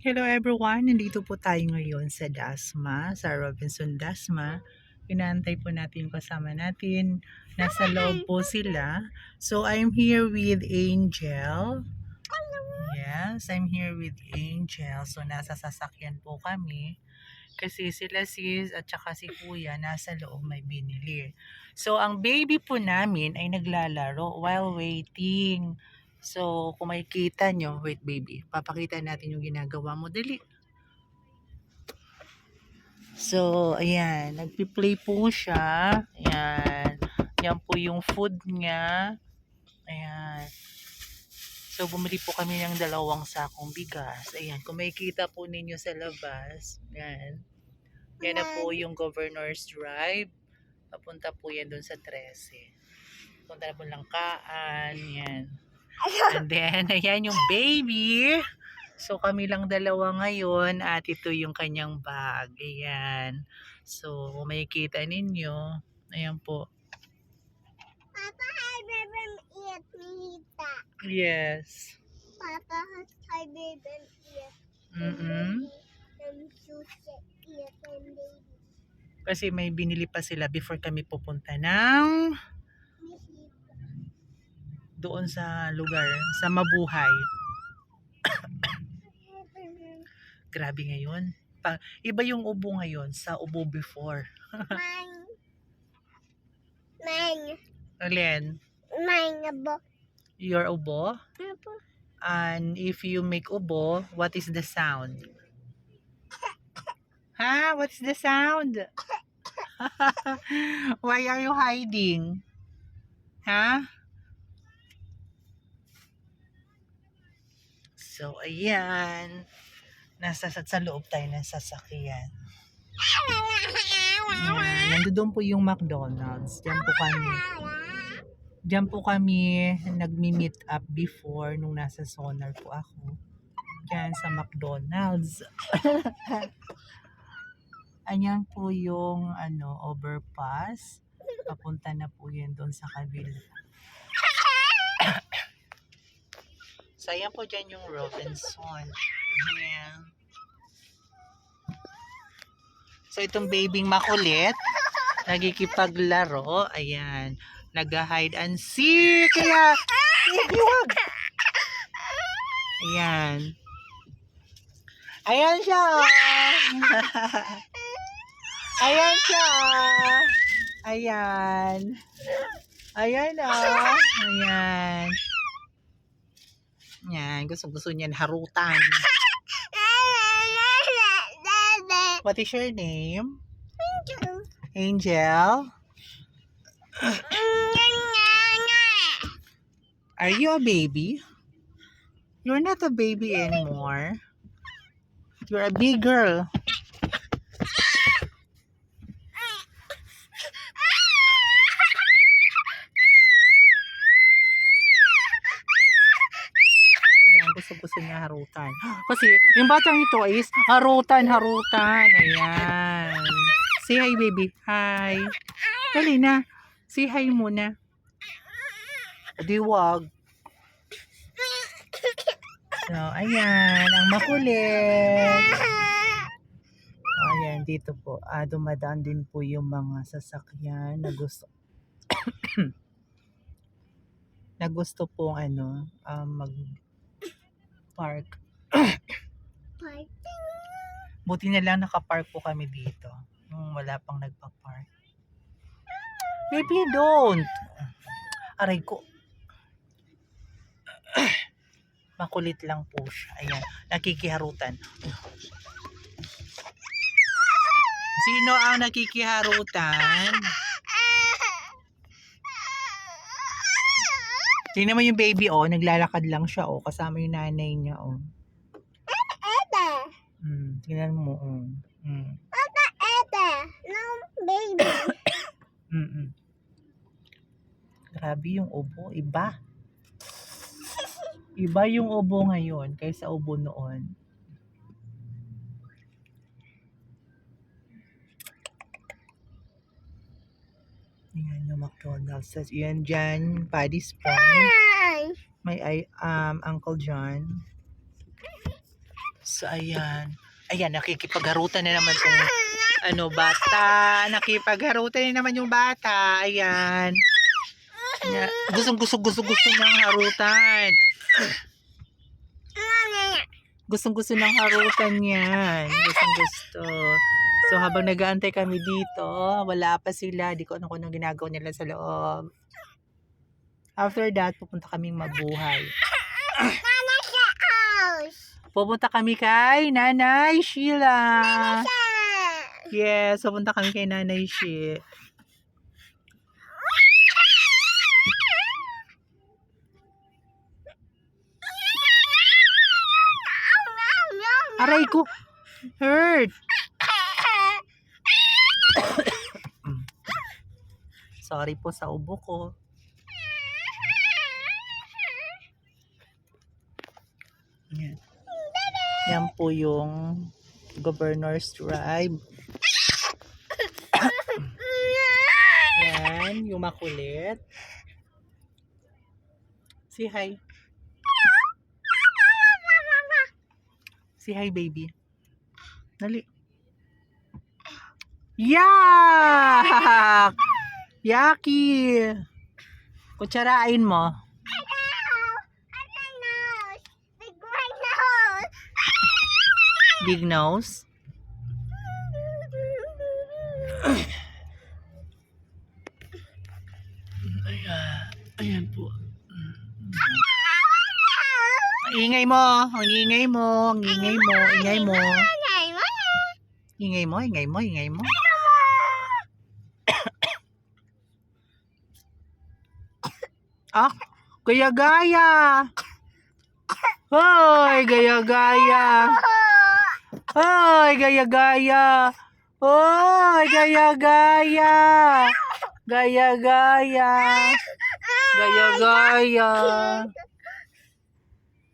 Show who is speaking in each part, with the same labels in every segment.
Speaker 1: Hello everyone, nandito po tayo ngayon sa Dasma, sa Robinson Dasma. Inaantay po natin yung kasama natin. Nasa loob po sila. So I'm here with Angel. Yes, I'm here with Angel. So nasa sasakyan po kami. Kasi sila sis at saka si kuya nasa loob may binili. So ang baby po namin ay naglalaro while waiting. So, kung makikita nyo, wait baby, papakita natin yung ginagawa mo. Dali. So, ayan, nagpi-play po siya. Ayan. Yan po yung food niya. Ayan. So, bumili po kami ng dalawang sakong bigas. Ayan, kung makikita po ninyo sa labas, ayan. Yan na po yung Governor's Drive. Papunta po yan doon sa 13. Punta na po lang kaan. Yan. And then, ayan yung baby. So, kami lang dalawa ngayon at ito yung kanyang bag. Ayan. So, kung makikita ninyo, ayan po.
Speaker 2: Papa had baby eat Nita.
Speaker 1: Yes.
Speaker 2: Papa had baby eat.
Speaker 1: Mm-mm. Kasi may binili pa sila before kami pupunta ng doon sa lugar, sa Mabuhay. Grabe ngayon. Pa, iba yung ubo ngayon sa ubo before.
Speaker 2: Mine. Mine.
Speaker 1: Alin,
Speaker 2: Mine abo.
Speaker 1: your ubo?
Speaker 2: Apo.
Speaker 1: And if you make ubo, what is the sound? Ha? What's the sound? Why are you hiding? Ha? So, ayan. Nasa sa, sa loob tayo ng sasakyan. Ayan. Nandoon po yung McDonald's. Diyan po kami. Diyan po kami nagmi-meet up before nung nasa Sonar po ako. Diyan sa McDonald's. Ayan po yung ano, overpass. Papunta na po yan doon sa kabila. Ayan po dyan yung Robinson. Ayan. So, itong babying makulit, nagkikipaglaro. Ayan. Nag-hide and seek. Kaya, sige, wag. Ayan. Ayan siya. oh. Ayan siya. oh. Ayan. Ayan ah. Ayan. Ayan. Gusto-gusto niyan harutan. What is your name? Angel? Are you a baby? You're not a baby anymore. You're a big girl. Yan, gusto-gusto niya harutan. Kasi, yung batang ito is harutan, harutan. Ayan. Say hi, baby. Hi. Dali na. Say hi muna. Di wag. So, ayan. Ang makulit. Ayan, dito po. Ah, dumadaan din po yung mga sasakyan na gusto na gusto pong ano, um, mag park. Buti na lang nakapark po kami dito. Nung wala pang nagpa-park. Baby, don't! Aray ko. Makulit lang po siya. Ayan, nakikiharutan. Sino ang nakikiharutan? Tingnan mo yung baby, oh. Naglalakad lang siya, oh. Kasama yung nanay niya, oh. Tingnan mo, oh. Hmm.
Speaker 2: Ede. No, baby.
Speaker 1: Mm-mm. Grabe yung ubo. Iba. Iba yung ubo ngayon kaysa ubo noon. Yan yung McDonald's. Tas Yan dyan, Paddy's.
Speaker 2: Hi.
Speaker 1: May ay, um, Uncle John. So, ayan. Ayan, nakikipagharutan na naman tong ano, bata. Nakipagharutan na naman yung bata. Ayan. Ayan. Gustong gusto, gusto, gusto ng harutan. Gustong gusto ng harutan yan. Gustong gusto. So, habang nag-aantay kami dito, wala pa sila. Di ko ano kung anong ginagawa nila sa loob. After that, pupunta kaming mabuhay. Pupunta kami kay Nanay Sheila.
Speaker 2: Sa.
Speaker 1: Yes, pupunta kami kay Nanay Sheila. Aray ko. Hurt. Sorry po sa ubo ko. Yan po yung Governor's Tribe. Yan, yung makulit. Say hi. Say hi, baby. Dali. Yak! Yaki! Kutsarain mo.
Speaker 2: Big right nose.
Speaker 1: Big nose. Ayan, ayan po. Ang ingay mo, ang ingay mo, ang ingay mo, ingay mo. Ingay mo, ingay mo, ingay mo. Ah, gaya-gaya. Hoy, gaya-gaya. Hoy, gaya-gaya. Hoy, gaya-gaya. Gaya-gaya. Gaya-gaya.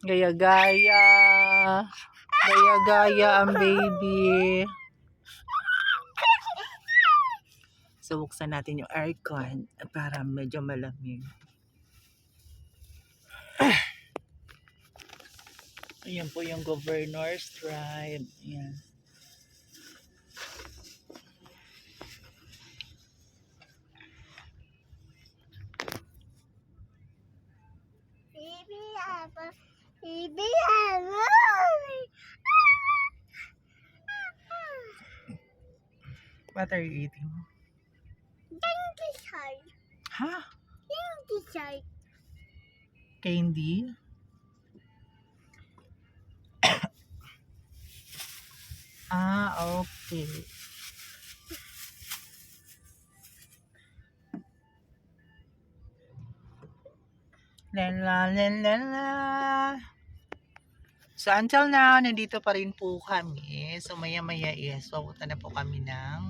Speaker 1: Gaya-gaya. Gaya-gaya ang baby. So, buksan natin yung aircon para medyo malamig. Ayan po yung governor's tribe. Ayan.
Speaker 2: Baby apple. Baby apple.
Speaker 1: What are you eating?
Speaker 2: Candy shark.
Speaker 1: Ha?
Speaker 2: Candy shark.
Speaker 1: Candy? Ah, okay. La la la la la. So until now, nandito pa rin po kami. So maya maya is, papunta na po kami ng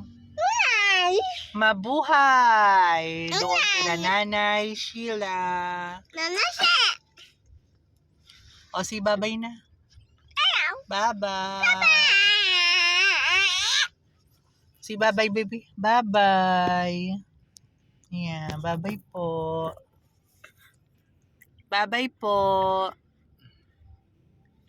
Speaker 2: Ay.
Speaker 1: Mabuhay! Doon sila Nanay Sheila.
Speaker 2: Nana siya.
Speaker 1: O si babay na. Bye-bye. Si babay baby. Bye-bye. Yeah, bye-bye po. Bye-bye po.